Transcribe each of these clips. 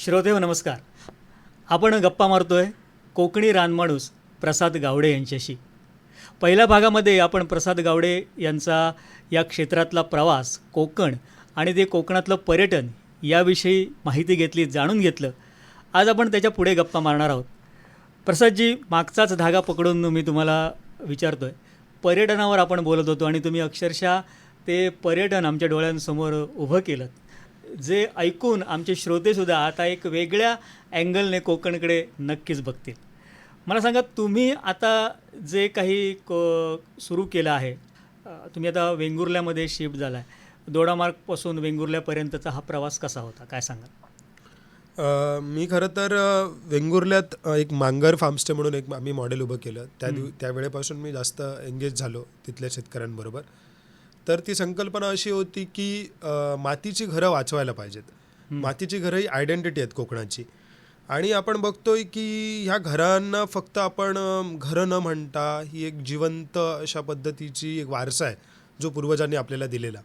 श्रोतेव नमस्कार. आपण गप्पा मारतोय कोकणी रानमाणूस प्रसाद गावडे यांच्याशी. पहिल्या भागामध्ये आपण प्रसाद गावडे यांचा या क्षेत्रातला प्रवास कोकण आणि ते कोकणातलं पर्यटन याविषयी माहिती घेतली जाणून घेतलं. आज आपण त्याच्या पुढे गप्पा मारणार आहोत. प्रसादजी मागचाच धागा पकडून मी तुम्हाला विचारतो आहे पर्यटनावर आपण बोलत होतो आणि तुम्ही अक्षरशः ते पर्यटन आमच्या डोळ्यांसमोर उभं केलं जे ऐकून आमचे श्रोतेसुद्धा आता एक वेगळ्या अँगलने कोकणकडे नक्कीच बघतील. मला सांगा तुम्ही आता जे काही को सुरू केलं आहे तुम्ही आता वेंगुर्ल्यामध्ये शिफ्ट झाला आहे दोडामार्गपासून वेंगुर्ल्यापर्यंतचा हा प्रवास कसा होता? काय सांगा मी खरं तर वेंगुर्ल्यात एक मांगर फार्मस्टे म्हणून एक आम्ही मॉडेल उभं केलं. त्या दिव त्यावेळेपासून मी जास्त एंगेज झालो तिथल्या शेतकऱ्यांबरोबर. तर ती संकल्पना अशी होती की मातीची घरं वाचवायला पाहिजेत. मातीची घरं ही आयडेंटिटी आहेत कोकणाची. आणि आपण बघतोय की ह्या घरांना फक्त आपण घरं न म्हणता ही एक जिवंत अशा पद्धतीची एक वारसा आहे जो पूर्वजांनी आपल्याला दिलेला.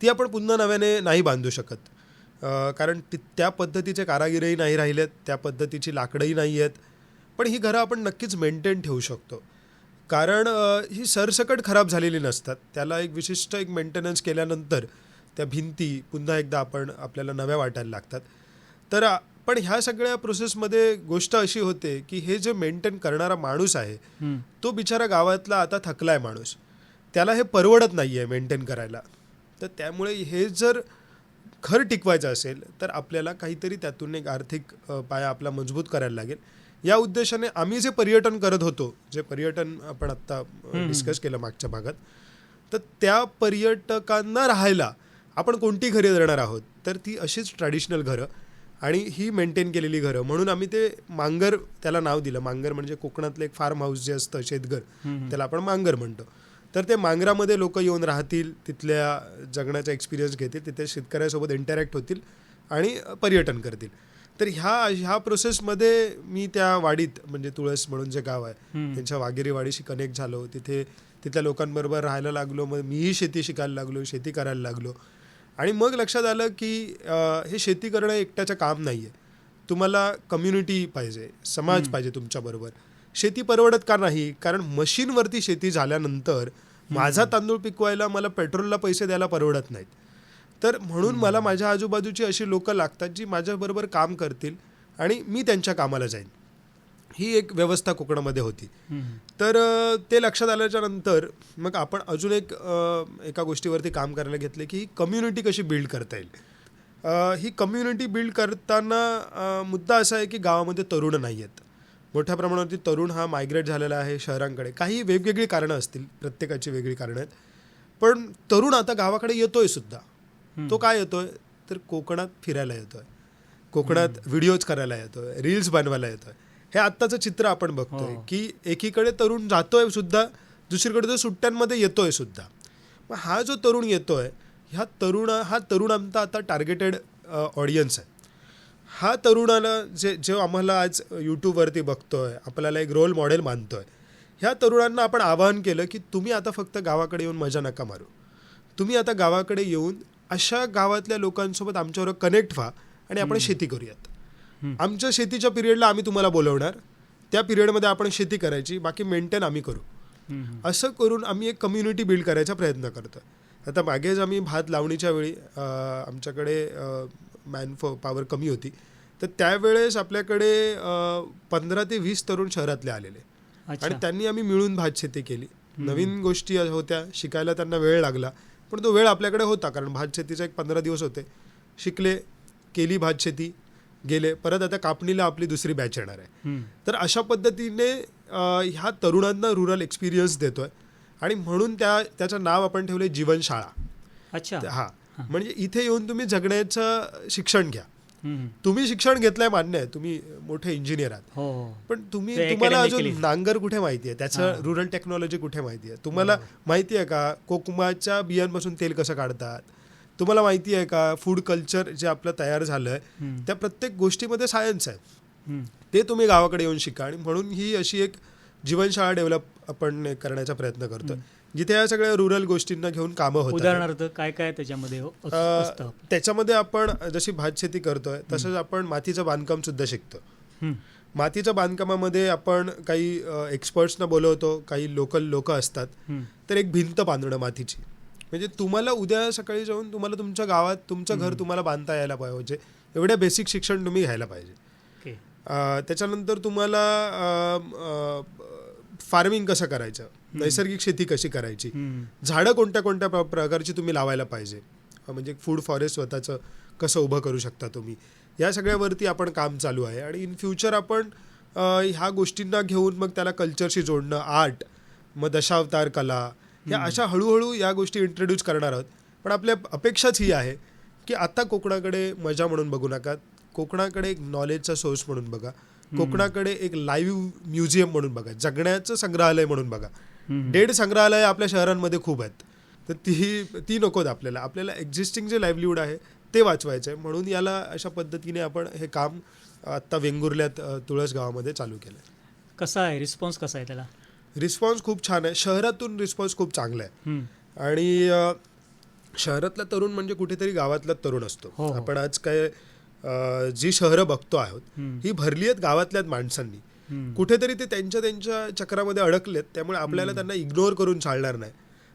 ती आपण पुन्हा नव्याने नाही बांधू शकत. कारण ती त्या पद्धतीचे कारागिरही नाही राहिलेत त्या पद्धतीची लाकडंही नाही आहेत पण ही घरं आपण नक्कीच मेंटेन ठेवू शकतो. कारण ही सरसकट खराब झालेली नसतात. त्याला एक विशिष्ट एक मेंटेनन्स केल्यानंतर त्या भिंती पुन्हा एकदा आपण आपल्याला नव्या वाटायला लागतात. तर पण ह्या सगळ्या प्रोसेसमध्ये गोष्ट अशी होते की हे जे मेंटेन करणारा माणूस आहे. तो बिचारा गावातला आता थकलाय माणूस. त्याला हे परवडत नाही आहे मेंटेन करायला. तर त्यामुळे हे जर घर टिकवायचं असेल तर आपल्याला काहीतरी त्यातून एक आर्थिक पाया आपला मजबूत करायला लागेल. या उद्देशाने आम्ही जे पर्यटन करत होतो जे पर्यटन आपण आत्ता डिस्कस केलं मागच्या भागात तर त्या पर्यटकांना राहायला आपण कोणती घरे देणार आहोत? तर ती अशीच ट्रॅडिशनल घरं आणि ही मेंटेन केलेली घरं. म्हणून आम्ही ते मांगर त्याला नाव दिलं. मांगर म्हणजे कोकणातलं एक फार्म हाऊस जे असतं शेतघर त्याला आपण मांगर म्हणतो. तर ते मांगरामध्ये लोक येऊन राहतील तिथल्या जगण्याचा एक्सपिरियन्स घेतील तिथे शेतकऱ्यासोबत इंटरॅक्ट होतील आणि पर्यटन करतील. तर ह्या ह्या प्रोसेसमध्ये मी त्या वाडीत म्हणजे तुळस म्हणून जे गाव आहे. त्यांच्या वाघेरी वाडीशी कनेक्ट झालो. तिथे तिथल्या लोकांबरोबर राहायला लागलो. मग मीही शेती शिकायला लागलो शेती करायला लागलो. आणि मग लक्षात आलं की हे शेती करणं एकट्याचं काम नाही आहे तुम्हाला कम्युनिटी पाहिजे समाज पाहिजे तुमच्याबरोबर. शेती परवडत का नाही? कारण मशीनवरती शेती झाल्यानंतर माझा तांदूळ पिकवायला मला पेट्रोलला पैसे द्यायला परवडत नाहीत. तर म्हणून मला माझ्या आजूबाजूची अशी लोक लागतात जी माझ्याबरोबर काम करतील आणि मी त्यांच्या कामाला जाईन. ही एक व्यवस्था कोकणामध्ये होती. तर ते लक्षात आल्याच्यानंतर मग आपण अजून एक एका गोष्टीवरती काम करायला घेतले की ही कम्युनिटी कशी बिल्ड करता येईल. ही कम्युनिटी बिल्ड करताना मुद्दा असा आहे की गावामध्ये तरुण नाही आहेत. मोठ्या प्रमाणावरती तरुण हा मायग्रेट झालेला आहे शहरांकडे. काही वेगवेगळी कारणं असतील प्रत्येकाची वेगळी कारणं आहेत. पण तरुण आता गावाकडे येतोय सुद्धा. तो काय येतोय तर कोकणात फिरायला येतोय. कोकणात व्हिडिओज करायला येतोय. रील्स बनवायला येतोय. हे आत्ताचं चित्र आपण बघतोय हो. की एकीकडे तरुण जातोय सुद्धा दुसरीकडे तो सुट्ट्यांमध्ये येतोय सुद्धा. मग हा जो तरुण येतोय ह्या तरुण हा तरुण आमचा आता टार्गेटेड ऑडियन्स आहे. हा तरुणाला जे जे आम्हाला आज यूट्यूबवरती बघतोय आपल्याला एक रोल मॉडेल मानतोय ह्या तरुणांना आपण आवाहन केलं की तुम्ही आता फक्त गावाकडे येऊन मजा नका मारू. तुम्ही आता गावाकडे येऊन अशा गावातल्या लोकांसोबत आमच्याबरोबर कनेक्ट व्हा आणि आपण शेती करूयात. आमच्या शेतीच्या पिरियडला आम्ही तुम्हाला बोलवणार. त्या पिरियडमध्ये आपण शेती करायची बाकी मेंटेन आम्ही करू. असं करून आम्ही एक कम्युनिटी बिल्ड करायचा प्रयत्न करतो आता मागेच आम्ही भात लावणीच्या वेळी आमच्याकडे मॅन पॉवर कमी होती. तर त्यावेळेस आपल्याकडे पंधरा ते वीस तरुण शहरातले आलेले. आणि त्यांनी आम्ही मिळून भात शेती केली. नवीन गोष्टी होत्या शिकायला त्यांना वेळ लागला. पण तो वेळ आपल्याकडे होता कारण भात शेतीचे एक पंधरा दिवस होते. शिकले केली भात शेती गेले परत आता कापणीला आपली दुसरी बॅच येणार आहे. तर अशा पद्धतीने ह्या तरुणांना रुरल एक्सपिरियन्स देतोय. आणि म्हणून त्या त्याचं नाव आपण ठेवले जीवनशाळा. अच्छा. हा. म्हणजे इथे येऊन तुम्ही जगण्याचं शिक्षण घ्या. तुम्ही शिक्षण घेतलंय मान्य आहे तुम्ही मोठे इंजिनियर आहात. हो हो. पण तुम्ही तुम्हाला. अजून नांगर कुठे माहिती आहे? त्याचं रुरल टेक्नॉलॉजी कुठे माहिती आहे? तुम्हाला माहिती आहे का कोकमाच्या बियांपासून तेल कसं काढतात? तुम्हाला माहिती आहे का फूड कल्चर जे आपलं तयार झालंय हं. त्या प्रत्येक गोष्टीमध्ये सायन्स आहे. हं. ते तुम्ही गावाकडे येऊन शिका आणि म्हणून ही अशी एक जीवनशाळा डेव्हलप आपण करण्याचा प्रयत्न करतो जिथे या सगळ्या रुरल गोष्टींना घेऊन कामं होतात उदाहरणार्थ काय काय त्याच्यामध्ये हो- असतं? त्याच्यामध्ये आपण जशी भात शेती करतोय तसंच आपण मातीचं बांधकाम सुद्धा शिकतो. हं. मातीच्या बांधकामामध्ये आपण काही एक्सपर्ट्सना बोलवतो काही लोकल लोक असतात. हं. तर एक भिंत बांधणं मातीची. म्हणजे तुम्हाला उद्या सकाळी जाऊन तुम्हाला तुमच्या गावात तुमचं घर तुम्हाला बांधता यायला पाहिजे. एवढ्या बेसिक शिक्षण तुम्ही घ्यायला पाहिजे. ओके. अ, त्याच्यानंतर तुम्हाला फार्मिंग कसं करायचं? नैसर्गिक शेती कशी करायची. झाडं कोणत्या कोणत्या प्र- प्रकारची तुम्ही लावायला पाहिजे? म्हणजे फूड फॉरेस्ट स्वतःचं कसं उभं करू शकता तुम्ही? या सगळ्यावरती आपण काम चालू आहे आणि इन फ्युचर आपण ह्या गोष्टींना घेऊन मग त्याला कल्चरशी जोडणं आर्ट मग दशावतार कला या अशा हळूहळू या गोष्टी इंट्रोड्यूस करणार आहोत. पण आपल्या अपेक्षाच ही आहे की आता कोकणाकडे मजा म्हणून बघू नका. कोकणाकडे एक नॉलेजचा सोर्स म्हणून बघा. कोकणाकडे एक लाईव्ह म्युझियम म्हणून बघा. जगण्याचं संग्रहालय म्हणून बघा. डेड संग्रहालय आपल्या शहरांमध्ये खूप आहेत. तर ती ती नकोत आपल्याला. आपल्याला एक्झिस्टिंग जे लाईव्हलीहूड आहे ते वाचवायचं आहे. म्हणून याला अशा पद्धतीने आपण हे काम आत्ता वेंगुर्ल्यात तुळस गावामध्ये चालू केलं आहे कसा आहे? रिस्पॉन्स कसा आहे त्याला? रिस्पॉन्स खूप छान आहे. शहरातून रिस्पॉन्स खूप चांगला आहे. आणि शहरातला तरुण म्हणजे कुठेतरी गावातला तरुण असतो. हो, हो. आपण आज काय जी शहरं बघतो आहोत हं. भरली आहेत गावातल्याच माणसांनी. कुठेतरी ते त्यांच्या त्यांच्या चक्रामध्ये अडकलेत त्यामुळे आपल्याला त्यांना इग्नोर करून चालणार नाही.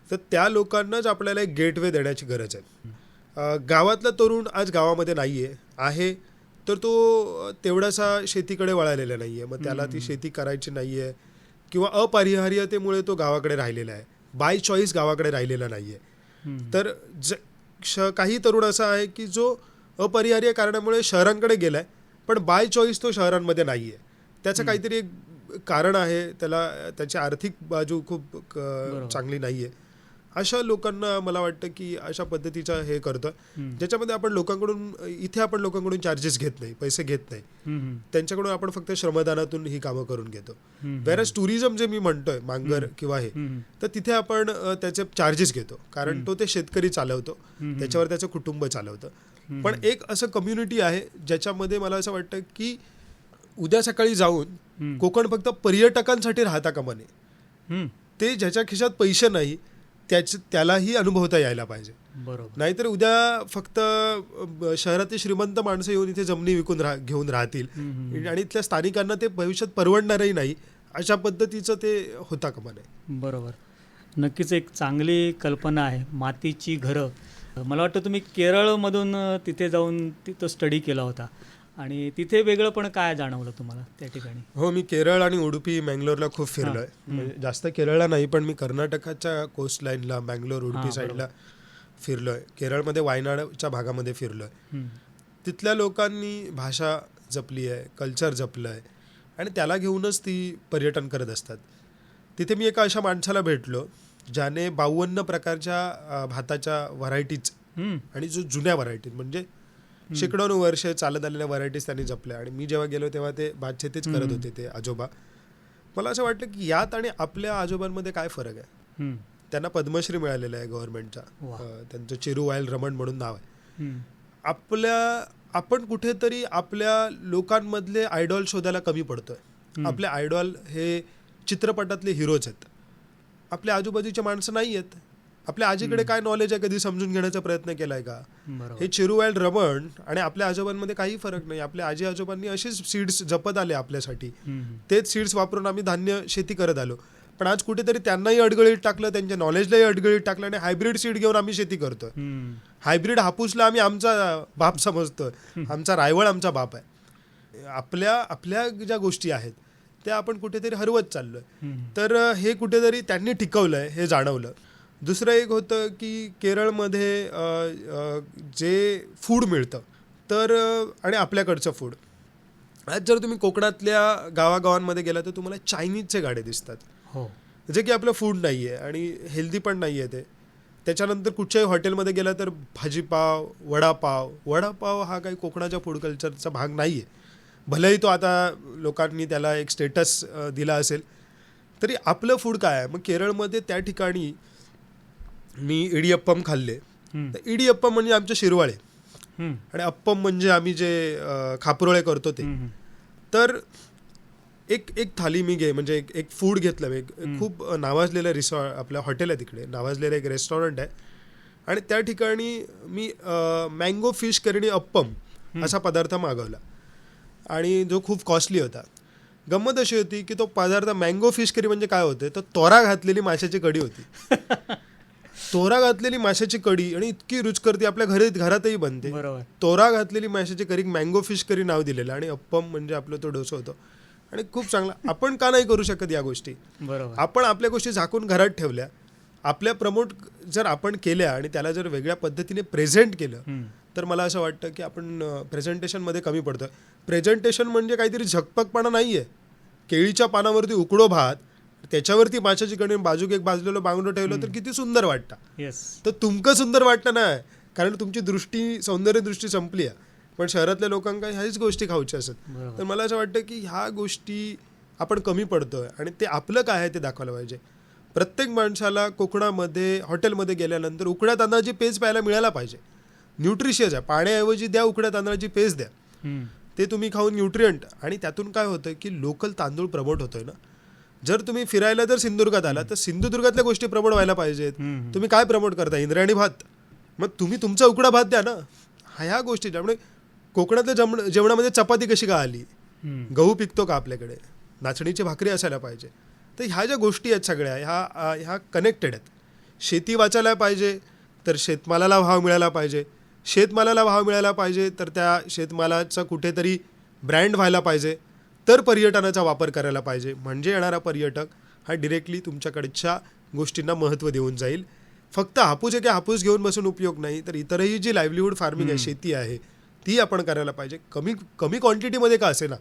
तर त्या लोकांनाच आपल्याला एक गेटवे देण्याची गरज आहे. गावातला तरुण आज गावामध्ये नाही आहे आहे तर तो तेवढासा शेतीकडे वळालेला नाही आहे मग त्याला ती शेती करायची नाही आहे किंवा अपरिहार्यतेमुळे तो गावाकडे राहिलेला आहे. बाय चॉईस गावाकडे राहिलेला नाही आहे. तर ज श काही तरुण असा आहे की जो अपरिहार्य कारणामुळे शहरांकडे गेलाय पण बाय चॉईस तो शहरांमध्ये नाही आहे त्याचं काहीतरी एक कारण आहे. त्याला त्याची आर्थिक बाजू खूप चांगली नाही आहे अशा लोकांना मला वाटतं की अशा पद्धतीचं हे करतोय हं. ज्याच्यामध्ये आपण लोकांकडून इथे आपण लोकांकडून चार्जेस घेत नाही पैसे घेत नाही. त्यांच्याकडून आपण फक्त श्रमदानातून ही कामं करून घेतो. बऱ्याच टुरिझम जे मी म्हणतोय मांगर किंवा हे. तर तिथे आपण त्याचे चार्जेस घेतो. कारण तो ते शेतकरी चालवतो. त्याच्यावर त्याचं कुटुंब चालवतं. पण एक असं कम्युनिटी आहे ज्याच्यामध्ये मला असं वाटतं की उद्या सकाळी जाऊन. कोकण फक्त पर्यटकांसाठी राहता कामा नये. ते ज्याच्या खिशात पैसे नाही त्याच त्यालाही अनुभवता यायला पाहिजे. बरोबर. नाहीतर उद्या फक्त शहरातील श्रीमंत माणसं येऊन इथे जमिनी विकून राह घेऊन राहतील. आणि इथल्या स्थानिकांना ते भविष्यात परवडणारही नाही अशा पद्धतीचं ते होता कामा नये. बरोबर. नक्कीच एक चांगली कल्पना आहे मातीची घरं. मला वाटतं तुम्ही केरळमधून तिथे जाऊन तिथं स्टडी केला होता. आणि तिथे वेगळं पण काय जाणवलं तुम्हाला त्या ठिकाणी? हो मी केरळ आणि उडुपी मँगलोरला खूप फिरलोय. म्हणजे जास्त केरळला नाही पण मी कर्नाटकाच्या कोस्ट लाईनला मँगलोर उडुपी साईडला फिरलोय. केरळमध्ये वायनाडच्या भागामध्ये फिरलोय. हं. तिथल्या लोकांनी भाषा जपली आहे कल्चर जपलं आहे आणि त्याला घेऊनच ती पर्यटन करत असतात. तिथे मी एका अशा माणसाला भेटलो ज्याने बावन्न प्रकारच्या भाताच्या व्हरायटीज. आणि जो जुन्या व्हरायटीज म्हणजे शेकडोन वर्ष चालत आलेल्या व्हरायटीज त्यांनी जपल्या. आणि मी जेव्हा गेलो तेव्हा ते भातशेतीच करत होते ते आजोबा. मला असं वाटतं की यात आणि आपल्या आजोबांमध्ये काय फरक आहे. त्यांना पद्मश्री मिळालेला आहे गव्हर्नमेंटचा त्यांचं चिरू वायल रमण म्हणून नाव आहे. आपल्या आपण कुठेतरी आपल्या लोकांमधले आयडॉल शोधायला कमी पडतोय. आपले आयडॉल हे चित्रपटातले हिरोज आहेत. आपल्या आजूबाजूचे माणसं नाही आहेत. आपल्या आजीकडे काय नॉलेज आहे कधी समजून घेण्याचा प्रयत्न केलाय का? हे चिरुवाईल रमण आणि आपल्या आजोबांमध्ये काही फरक नाही. आपल्या आजी आजोबांनी असेच सीड्स जपत आले आपल्यासाठी. तेच सीड्स वापरून आम्ही धान्य शेती करत आलो. पण आज कुठेतरी त्यांनाही अडगळीत टाकलं त्यांच्या नॉलेजलाही अडगळीत टाकलं आणि हायब्रिड सीड घेऊन आम्ही शेती करतोय हं. हायब्रिड हापूसला आम्ही आमचा बाप समजतोय आमचा रायवळ आमचा बाप आहे. आपल्या आपल्या ज्या गोष्टी आहेत त्या आपण कुठेतरी हरवत चाललोय. तर हे कुठेतरी त्यांनी टिकवलंय हे जाणवलं. दुसरं एक होतं की केरळमध्ये जे फूड मिळतं तर आणि आपल्याकडचं फूड आज जर तुम्ही कोकणातल्या गावागावांमध्ये गेला तर तुम्हाला चायनीजचे गाडे दिसतात. हो. जे की आपलं फूड नाही आहे आणि हेल्दी पण नाही आहे ते. त्याच्यानंतर कुठच्याही हॉटेलमध्ये गेला तर भाजीपाव वडापाव वडापाव हा काही कोकणाच्या फूड कल्चरचा भाग नाही आहे भलेही तो आता लोकांनी त्याला एक स्टेटस दिला असेल. तरी आपलं फूड काय आहे? मग केरळमध्ये त्या ठिकाणी मी इडियप्पम खाल्ले. तर इडियप्पम म्हणजे आमचे शिरवाळे. आणि अप्पम म्हणजे आम्ही जे खापरोळे करतो ते. तर एक एक थाली मी घे म्हणजे एक एक फूड घेतलं मी. खूप नावाजलेलं रिसॉर्ट आपलं हॉटेल आहे तिकडे. नावाजलेलं एक रेस्टॉरंट आहे. आणि त्या ठिकाणी मी मँगो फिश करी अप्पम असा पदार्थ मागवला. आणि जो खूप कॉस्टली होता. गंमत अशी होती की तो पदार्थ मँगो फिश करी म्हणजे काय होते? तर तोरा घातलेली माशाची कढी होती. तोरा घातलेली माशाची कढी आणि इतकी रुचकर ती आपल्या घरी घरातही बनते. बरोबर. तोरा घातलेली माशाची करी मँगो फिश करी नाव दिलेलं आणि अप्पम म्हणजे आपलं तो डोसा होतो. आणि खूप चांगला आपण का नाही करू शकत या गोष्टी? बरोबर. आपण आपल्या गोष्टी झाकून घरात ठेवल्या. आपल्या प्रमोट जर आपण केल्या आणि त्याला जर वेगळ्या पद्धतीने प्रेझेंट केलं. तर मला असं वाटतं की आपण प्रेझेंटेशनमध्ये कमी पडतोय. प्रेझेंटेशन म्हणजे काहीतरी झकपकपणा नाही आहे केळीच्या पानावरती उकडो भात त्याच्यावरती माशाची कणी बाजूक एक बाजलेलं बांगडं ठेवलं तर किती सुंदर वाटतं. येस तर तुमकं सुंदर वाटतं ना कारण तुमची दृष्टी सौंदर्य दृष्टी संपली आहे. पण शहरातल्या लोकांना ह्याच गोष्टी खाऊच्या असत. बरोबर. तर मला असं वाटतं की ह्या गोष्टी आपण कमी पडतोय आणि ते आपलं काय आहे ते दाखवायला पाहिजे. प्रत्येक माणसाला कोकणामध्ये हॉटेलमध्ये गेल्यानंतर उकड्या तांदळाची पेज प्यायला मिळायला पाहिजे. न्यूट्रिशियस आहे. पाण्याऐवजी द्या उकड्या तांदळाची पेज द्या. ते तुम्ही खाऊन न्यूट्रियंट आणि त्यातून काय होतं की लोकल तांदूळ प्रमोट होतोय ना. जर तुम्ही फिरायला जर सिंधुदुर्गात आला तर सिंधुदुर्गातल्या गोष्टी प्रमोट व्हायला पाहिजेत. तुम्ही काय प्रमोट करता? इंद्रायणी भात. मग तुम्ही तुमचा उकडा भात द्या ना. हा ह्या गोष्टी त्यामुळे कोकणातल्या जमण जेवणामध्ये चपाती कशी का आली. गहू पिकतो का आपल्याकडे? नाचणीची भाकरी असायला पाहिजे. तर ह्या ज्या गोष्टी आहेत सगळ्या ह्या ह्या कनेक्टेड आहेत. शेती वाचायला पाहिजे तर शेतमालाला भाव मिळाला पाहिजे. शेतमालाला भाव मिळाला पाहिजे तर त्या शेतमालाचा कुठेतरी ब्रँड व्हायला पाहिजे. तर पर्यटनाचा वापर करायला पाहिजे. म्हणजे येणारा पर्यटक हा डिरेक्टली तुमच्याकडच्या गोष्टींना महत्त्व देऊन जाईल. फक्त हापूस आहे की हापूस घेऊन बसून उपयोग नाही तर इतरही जी लाईव्हलीहूड फार्मिंग आहे शेती आहे ती आपण करायला पाहिजे. कमी कमी क्वांटिटीमध्ये का असे ना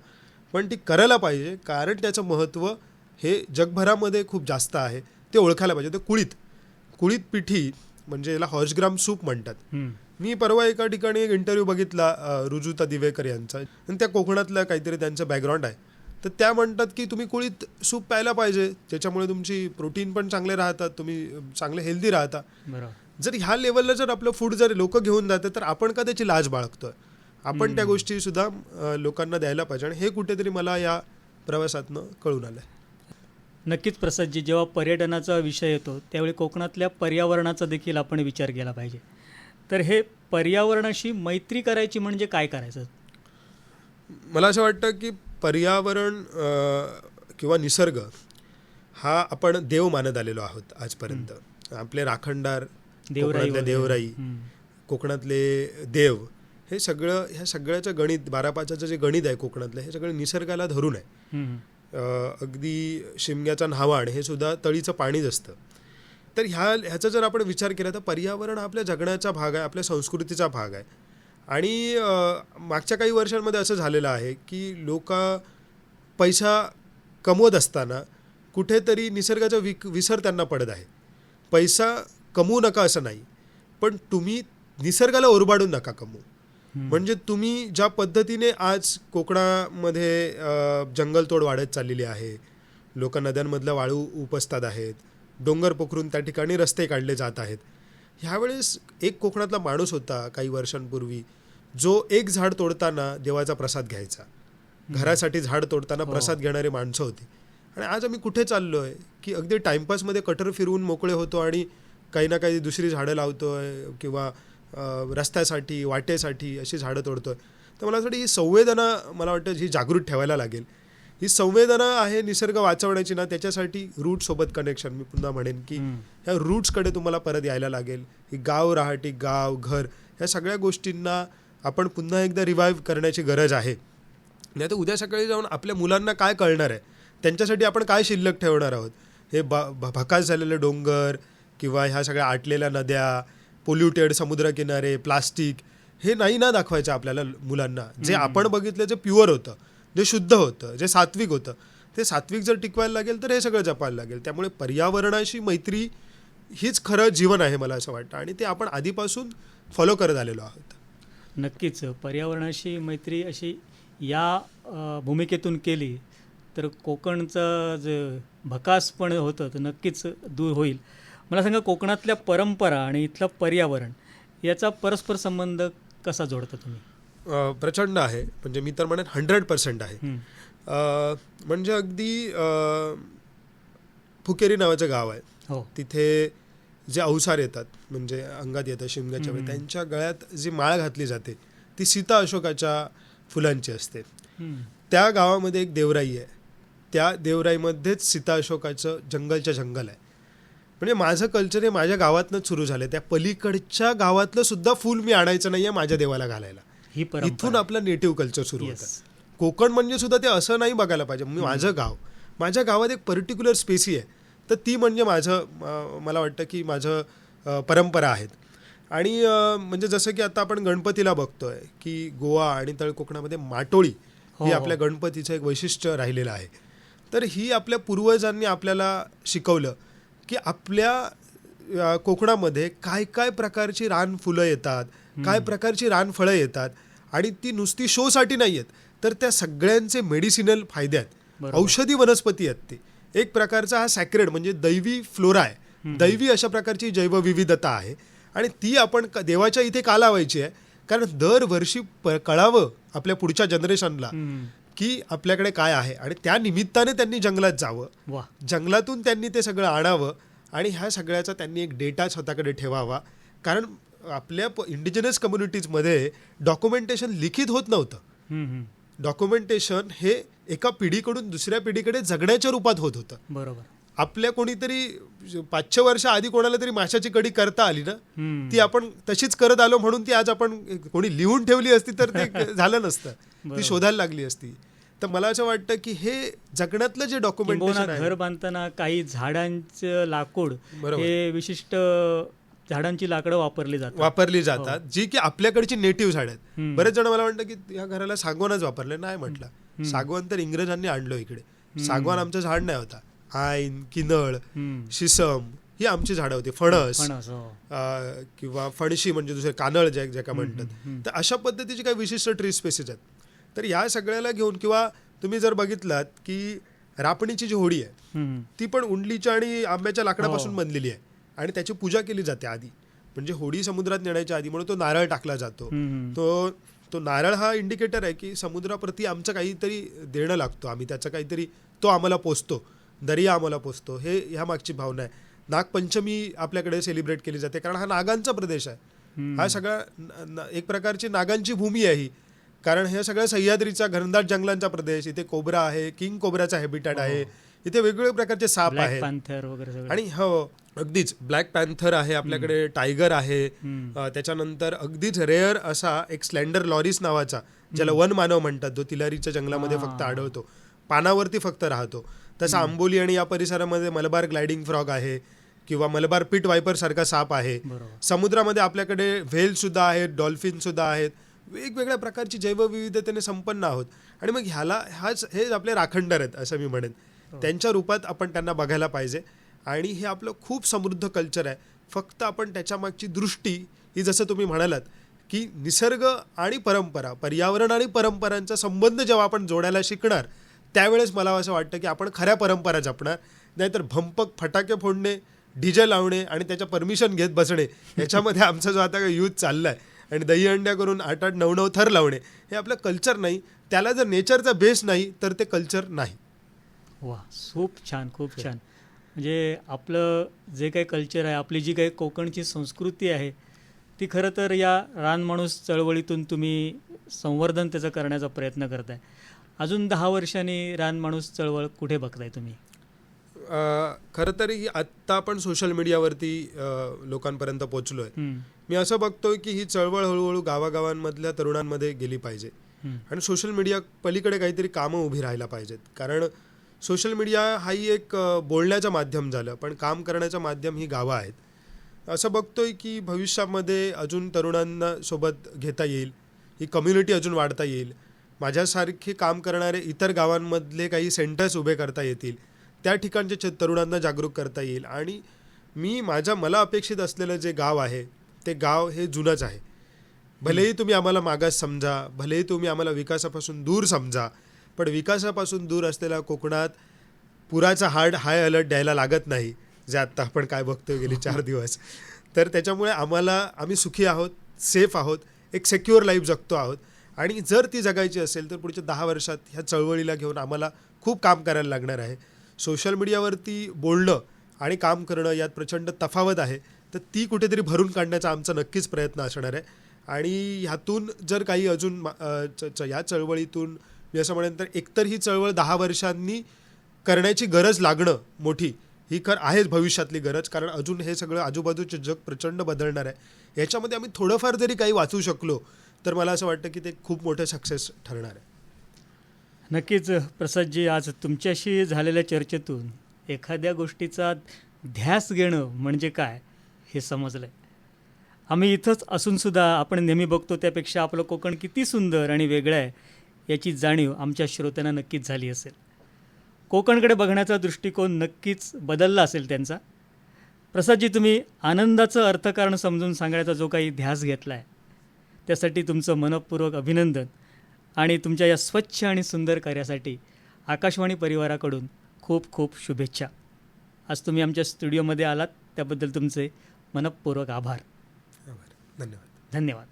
पण ती करायला पाहिजे कारण त्याचं महत्त्व हे जगभरामध्ये खूप जास्त आहे. ते ओळखायला पाहिजे. तर कुळीत कुळीत पिठी म्हणजे याला हॉर्सग्राम सूप म्हणतात. मी परवा एका ठिकाणी एक इंटरव्ह्यू बघितला रुजुता दिवेकर यांचा. आणि त्या कोकणातलं काहीतरी त्यांचं बॅकग्राऊंड आहे. तर त्या म्हणतात की तुम्ही कुळीत सूप प्यायला पाहिजे ज्याच्यामुळे तुमची प्रोटीन पण चांगले राहतात तुम्ही चांगले हेल्दी राहता. जर ह्या लेवलला जर आपलं फूड जर लोक घेऊन जातात तर आपण का त्याची लाज बाळगतोय? आपण त्या गोष्टी सुद्धा लोकांना द्यायला पाहिजे. आणि हे कुठेतरी मला या प्रवासातनं कळून आलंय. नक्कीच प्रसादजी जेव्हा पर्यटनाचा विषय येतो त्यावेळी कोकणातल्या पर्यावरणाचा देखील आपण विचार केला पाहिजे. तर हे पर्यावरणाशी मैत्री करायची म्हणजे काय करायचं? मला असं वाटतं की पर्यावरण किंवा निसर्ग हा आपण देव मानत आलेलो आहोत आजपर्यंत. आपले राखणदार देवराई. देवराई. कोकणातले देव हे सगळं ह्या सगळ्याचं गणित बारा पाचाचं जे गणित आहे कोकणातलं हे सगळं निसर्गाला धरून आहे. अगदी शिमग्याचा न्हावाण हे सुद्धा तळीचं पाणीच असतं. तर ह्या ह्याचा जर आपण विचार केला तर पर्यावरण आपल्या जगण्याचा भाग आहे आपल्या संस्कृतीचा भाग आहे. आणि मागच्या काही वर्षांमध्ये असं झालेलं आहे की लोक पैसा कमवत असताना कुठेतरी निसर्गाचा विक विसर त्यांना पडत आहे. पैसा कमवू नका असं नाही पण तुम्ही निसर्गाला ओरबाडून नका कमवू. म्हणजे तुम्ही ज्या पद्धतीने आज कोकणामध्ये जंगलतोड वाढत चाललेली आहे लोक नद्यांमधलं वाळू उपसतात आहेत डोंगर पोखरून त्या ठिकाणी रस्ते काढले जात आहेत. ह्यावेळेस एक कोकणातला माणूस होता काही वर्षांपूर्वी जो एक झाड तोडताना देवाचा प्रसाद घ्यायचा. घरासाठी झाड तोडताना हो. प्रसाद घेणारी माणसं होती. आणि आज आम्ही कुठे चाललो आहे की अगदी टाइमपासमध्ये कटर फिरवून मोकळे होतो आणि काही ना काही दुसरी झाडं लावतोय किंवा अ, रस्त्यासाठी वाटेसाठी अशी झाडं तोडतोय. तर मला असं वाटतं ही संवेदना मला वाटतं ही जागृत ठेवायला लागेल. ही संवेदना आहे निसर्ग वाचवण्याची ना त्याच्यासाठी रूट सोबत कनेक्शन मी पुन्हा म्हणेन की. ह्या रूट्सकडे तुम्हाला परत यायला लागेल. ही गाव राहटी गाव घर ह्या सगळ्या गोष्टींना आपण पुन्हा एकदा रिवाईव्ह करण्याची गरज आहे. नाही तर उद्या सकाळी जाऊन आपल्या मुलांना काय कळणार आहे? त्यांच्यासाठी आपण काय शिल्लक ठेवणार आहोत? हे ब भ- भकास झालेले डोंगर किंवा ह्या सगळ्या आटलेल्या नद्या पोल्युटेड समुद्रकिनारे प्लास्टिक हे नाही ना दाखवायचं आपल्याला मुलांना. जे आपण बघितलं जे प्युअर होतं. जे शुद्ध होतं जे सात्विक होतं ते सात्विक जर टिकवायला लागेल तर हे सगळं जपायला लागेल. त्यामुळे पर्यावरणाशी मैत्री हीच खरं जीवन आहे मला असं वाटतं आणि ते आपण आधीपासून फॉलो करत आलेलो आहोत. नक्कीच पर्यावरणाशी मैत्री अशी या भूमिकेतून केली तर कोकणचं जे भकासपण होतं तर नक्कीच दूर होईल. मला सांगा कोकणातल्या परंपरा आणि इथलं पर्यावरण याचा परस्पर संबंध कसा जोडता तुम्ही? प्रचंड आहे. म्हणजे मी तर म्हणेन हंड्रेड पर्सेंट आहे. म्हणजे अगदी फुकेरी नावाचं गाव आहे. हो. तिथे जे अवसार येतात म्हणजे अंगात येतं शिमग्याच्या वेळी. त्यांच्या गळ्यात जी माळ घातली जाते ती सीता अशोकाच्या फुलांची असते. त्या गावामध्ये एक देवराई आहे. त्या देवराईमध्येच सीता अशोकाचं जंगलच्या जंगल आहे. म्हणजे माझं कल्चर हे माझ्या गावातनंच सुरू झालं त्या पलीकडच्या गावातलं सुद्धा फूल मी आणायचं नाही आहे माझ्या देवाला घालायला. ही इथून आपलं नेटिव्ह कल्चर सुरू. होतं. कोकण म्हणजे सुद्धा ते असं नाही बघायला पाहिजे. मी माझं गाव माझ्या गावात एक पर्टिक्युलर स्पेसी आहे. तर ती म्हणजे माझं मला वाटतं की माझं परंपरा आहेत. आणि म्हणजे जसं की आता आपण गणपतीला बघतोय की गोवा आणि तळ कोकणामध्ये माटोळी हो, ही हो. आपल्या गणपतीचं एक वैशिष्ट्य राहिलेलं आहे. तर ही आपल्या पूर्वजांनी आपल्याला शिकवलं की आपल्या कोकणामध्ये काय काय प्रकारची रानफुलं येतात काय प्रकारची रानफळं येतात आणि ती नुसती शोसाठी नाही आहेत तर त्या सगळ्यांचे मेडिसिनल फायदे आहेत. औषधी वनस्पती आहेत ते. एक प्रकारचा हा सॅक्रेड म्हणजे दैवी फ्लोरा आहे. दैवी अशा प्रकारची जैवविविधता आहे. आणि ती आपण देवाच्या इथे का लावायची आहे? कारण दरवर्षी कळावं आपल्या पुढच्या जनरेशनला. की आपल्याकडे काय आहे. आणि त्या निमित्ताने त्यांनी जंगलात जावं. वा. जंगलातून त्यांनी ते सगळं आणावं. आणि ह्या सगळ्याचा त्यांनी एक डेटा स्वतःकडे ठेवावा. कारण आपल्या इंडिजिनस कम्युनिटीजमध्ये डॉक्युमेंटेशन लिखित होत नव्हतं. डॉक्युमेंटेशन हे एका पिढीकडून दुसऱ्या पिढीकडे जगण्याच्या रूपात होत होतं बरोबर आपल्या कोणीतरी पाचशे वर्ष आधी कोणाला तरी माशाची कडी करता आली ना. ती आपण तशीच करत आलो म्हणून ती आज आपण कोणी लिहून ठेवली असती तर ते झालं नसतं. ती शोधायला लागली असती तर मला असं वाटतं की हे जगण्यातलं जे आहे घर बांधताना काही झाडांचं लाकूड. हे विशिष्ट झाडांची लाकडं वापरली जातात. वापरली जातात. जी की आपल्याकडची नेटिव्ह झाड आहेत. बरेच जण मला वाटतं की या घराला सागवानच वापरले. नाही म्हटलं. सागवान तर इंग्रजांनी आणलं इकडे. सागवान आमचं झाड नाही होता. आईन किनळ. शिसम ही आमची झाडं होती. फणस. हो. किंवा फणशी म्हणजे दुसरे कानळ जे ज्याका म्हणतात. तर अशा पद्धतीची काही विशिष्ट ट्री स्पेसीस आहेत. तर या सगळ्याला घेऊन किंवा तुम्ही जर बघितलात की रापणीची जी होडी आहे. ती पण उंडलीच्या आणि आंब्याच्या लाकडापासून हो. बनलेली आहे. आणि त्याची पूजा केली जाते आधी. म्हणजे होडी समुद्रात नेण्याच्या आधी म्हणून तो नारळ टाकला जातो. तो तो नारळ हा इंडिकेटर आहे की समुद्राप्रती आमचं काहीतरी देणं लागतो. आम्ही त्याचं काहीतरी तो आम्हाला पोचतो दर्या आम्हाला पोचतो हे ह्या मागची भावना आहे. नागपंचमी आपल्याकडे सेलिब्रेट केली जाते. कारण हा नागांचा प्रदेश आहे. हा सगळा एक प्रकारची नागांची भूमी आहे ही. कारण हे सगळं सह्याद्रीचा घनदाट जंगलांचा प्रदेश. इथे कोबरा आहे किंग कोबराचा हॅबिटॅट आहे. इथे वेगवेगळे प्रकारचे साप ब्लॅक आहेत. पॅन्थर वगैरे सगळं. आणि हो अगदीच ब्लॅक पॅन्थर आहे आपल्याकडे टायगर आहे. अ, त्याच्यानंतर अगदीच रेअर असा एक स्लेंडर लॉरिस नावाचा ज्याला वन मानव म्हणतात जो तिलारीच्या जंगलामध्ये फक्त. आढळतो. पानावरती फक्त राहतो. तसा आंबोली आणि या परिसरामध्ये मलबार ग्लायडिंग फ्रॉग आहे किंवा मलबार पिट वायपर सारखा साप आहे. बरोबर. समुद्रामध्ये आपल्याकडे व्हेल सुद्धा आहेत डॉल्फिन सुद्धा आहेत. वेगवेगळ्या प्रकारची जैवविविधतेने संपन्न आहोत. आणि मग ह्याला हाच हे आपले राखणदार आहेत असं मी म्हणेन. हो. त्यांच्या रूपात आपण त्यांना बघायला पाहिजे. आणि हे आपलं खूप समृद्ध कल्चर आहे. फक्त आपण त्याच्यामागची दृष्टी ही जसं तुम्ही म्हणालात की निसर्ग आणि परंपरा पर्यावरण आणि परंपरांचा संबंध जेव्हा आपण जोडायला शिकणार त्यावेळेस मला असं वाटतं की आपण खऱ्या परंपरा जपणार. नाहीतर भंपक फटाके फोडणे डीजे लावणे आणि त्याच्या परमिशन घेत बसणे याच्यामध्ये आमचा जो आता युथ चाललाय आणि दही अंड्या करून आठ आठ नऊ नऊ थर लावणे हे आपलं कल्चर नाही. त्याला जर नेचरचा बेस नाही तर ते कल्चर नाही. वा खूप छान खूप छान. म्हणजे आपलं जे काही कल्चर आहे आपली जी काही कोकणची संस्कृती आहे ती खरं तर या रानमाणूस चळवळीतून तुम्ही संवर्धन त्याचं करण्याचा प्रयत्न करताय. अजून दहा वर्षांनी रानमाणूस चळवळ कुठे बघताय तुम्ही? खरं तर ही आत्ता आपण सोशल मीडियावरती लोकांपर्यंत पोहोचलो आहे मी असं बघतोय की ही चळवळ हळूहळू गावागावांमधल्या तरुणांमध्ये गेली पाहिजे. आणि सोशल मीडिया पलीकडे काहीतरी कामं उभी राहायला पाहिजेत. कारण सोशल मीडिया हाही एक बोलण्याचं माध्यम झालं पण काम करण्याचं माध्यम ही गावं आहेत. असं बघतोय की भविष्यामध्ये अजून तरुणांना सोबत घेता येईल ही कम्युनिटी अजून वाढता येईल. माझ्यासारखे काम करणारे इतर गावांमधले काही सेंटर्स उभे करता येतील. त्या ठिकाणचे च- तरुणांना जागरूक करता येईल. आणि मी माझ्या मला अपेक्षित असलेलं जे गाव आहे ते गाव हे जुनंच आहे. भलेही तुम्ही आम्हाला मागास समजा भलेही तुम्ही आम्हाला विकासापासून दूर समजा पण विकासापासून दूर असलेल्या कोकणात पुराचा हार्ड हाय अलर्ट द्यायला लागत नाही जे आत्ता आपण काय बघतोय गेली चार दिवस. तर त्याच्यामुळे आम्हाला आम्ही सुखी आहोत सेफ आहोत एक सेक्युअर लाईफ जगतो आहोत. आणि जर ती जगायची असेल तर पुढच्या दहा वर्षात ह्या चळवळीला घेऊन आम्हाला खूप काम करायला लागणार आहे. सोशल मीडियावरती बोलणं आणि काम करणं यात प्रचंड तफावत आहे. तर ती कुठेतरी भरून काढण्याचा आमचा नक्कीच प्रयत्न असणार आहे. आणि ह्यातून जर काही अजून या चळवळीतून मी असं म्हणेन तर एकतर ही चळवळ दहा वर्षांनी करण्याची गरज लागणं मोठी ही खर आहेच भविष्यातली गरज कारण अजून हे सगळं आजूबाजूचे जग प्रचंड बदलणार आहे. याच्यामध्ये आम्ही थोडंफार जरी काही वाचू शकलो तर मला असं वाटतं की ते खूप मोठं सक्सेस ठरणार आहे. नक्कीच प्रसादजी आज तुमच्याशी झालेल्या चर्चेतून एखाद्या गोष्टीचा ध्यास घेणं म्हणजे काय हे समजलं आहे आम्ही इथंच असूनसुद्धा आपण नेहमी बघतो त्यापेक्षा आपलं कोकण किती सुंदर आणि वेगळं आहे. याची जाणीव आमच्या श्रोत्यांना नक्कीच झाली असेल. कोकणकडे बघण्याचा दृष्टिकोन नक्कीच बदलला असेल त्यांचा. प्रसादजी तुम्ही आनंदाचं अर्थकारण समजून सांगण्याचा जो काही ध्यास घेतला आहे त्यासाठी तुमचं मनपूर्वक अभिनंदन आणि तुमच्या या स्वच्छ आणि सुंदर कार्यासाठी आकाशवाणी परिवाराकडून खूप खूप शुभेच्छा. आज तुम्ही आमच्या स्टुडिओमध्ये आलात त्याबद्दल तुमचे मनपूर्वक आभार. धन्यवाद. धन्यवाद.